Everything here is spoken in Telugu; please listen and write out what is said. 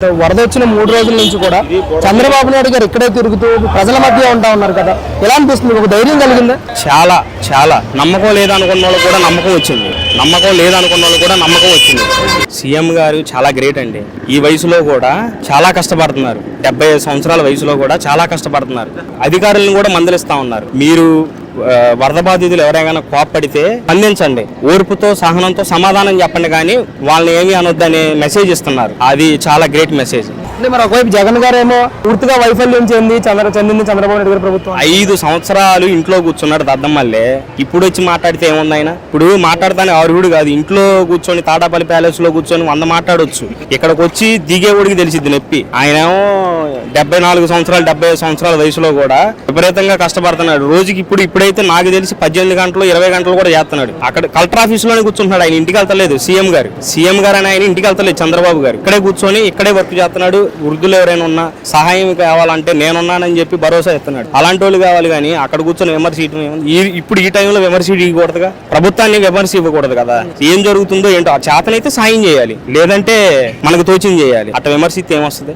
వరద వచ్చిన మూడు రోజుల నుంచి కూడా చంద్రబాబు నాయుడు గారు ఇక్కడే తిరుగుతూ ప్రజల మధ్య ఉంటా ఉన్నారు కదా. ఎలా అనిపిస్తుంది? ఒక ధైర్యం కలిగిందా? చాలా చాలా. నమ్మకం లేదనుకున్న వాళ్ళు కూడా నమ్మకం వచ్చింది. నమ్మకం లేదనుకున్న వాళ్ళు కూడా నమ్మకం వచ్చింది. సీఎం గారు చాలా గ్రేట్ అండి. ఈ వయసులో కూడా చాలా కష్టపడుతున్నారు. డెబ్బై ఐదు సంవత్సరాల వయసులో కూడా చాలా కష్టపడుతున్నారు. అధికారులను కూడా మందలిస్తా ఉన్నారు. మీరు వరద బాధితులు ఎవరైనా కోప్పడితే స్పందించండి. ఓర్పుతో సహనంతో సమాధానం చెప్పండి కానీ వాళ్ళని ఏమీ అనొద్దని మెసేజ్ ఇస్తున్నారు. అది చాలా గ్రేట్ మెసేజ్ అంటే మరి ఒకవైపు జగన్ గారు ఏమో పూర్తిగా వైఫల్యం చెంది చంద్ర చెందింది చంద్రబాబు నాయుడు గారి ప్రభుత్వం. ఐదు సంవత్సరాలు ఇంట్లో కూర్చున్నాడు దద్దమ్మల్లే ఇప్పుడు వచ్చి మాట్లాడితే ఏముంది ఆయన? ఇప్పుడు మాట్లాడతానే అర్హుడు కాదు. ఇంట్లో కూర్చొని తాటాపల్లి ప్యాలెస్లో కూర్చొని వంద మాట్లాడొచ్చు. ఇక్కడికి వచ్చి దిగేవాడికి తెలిసిద్ది నొప్పి. ఆయన డెబ్బై నాలుగు సంవత్సరాలు డెబ్బై ఐదు సంవత్సరాల వయసులో కూడా విపరీతంగా కష్టపడుతున్నాడు. రోజుకి ఇప్పుడు ఇప్పుడైతే నాకు తెలిసి పద్దెనిమిది గంటలు ఇరవై గంటలు కూడా చేస్తున్నాడు. అక్కడ కలెక్టర్ ఆఫీస్లోనే కూర్చుంటున్నాడు. ఆయన ఇంటికి వెళ్తలేదు. సీఎం గారు. సీఎం గారు అని ఆయన ఇంటికి వెళ్తలేదు. చంద్రబాబు గారు. ఇక్కడే కూర్చొని ఇక్కడే వర్క్ చేస్తున్నాడు. వృద్ధులు ఎవరైనా ఉన్నా సహాయం కావాలంటే నేనున్నానని చెప్పి భరోసా ఇస్తున్నాడు. అలాంటి వాళ్ళు కావాలి కానీ అక్కడ కూర్చొని విమర్శ ఇవ్వడం ఈ ఇప్పుడు ఈ టైంలో విమర్శ ఇవ్వకూడదుగా? ప్రభుత్వాన్ని విమర్శ ఇవ్వకూడదు కదా? ఏం జరుగుతుందో ఏంటో ఆ చేతనైతే సాయం చేయాలి. లేదంటే మనకు తోచింది చేయాలి. అట్లా విమర్శిస్తే ఏమొస్తుంది?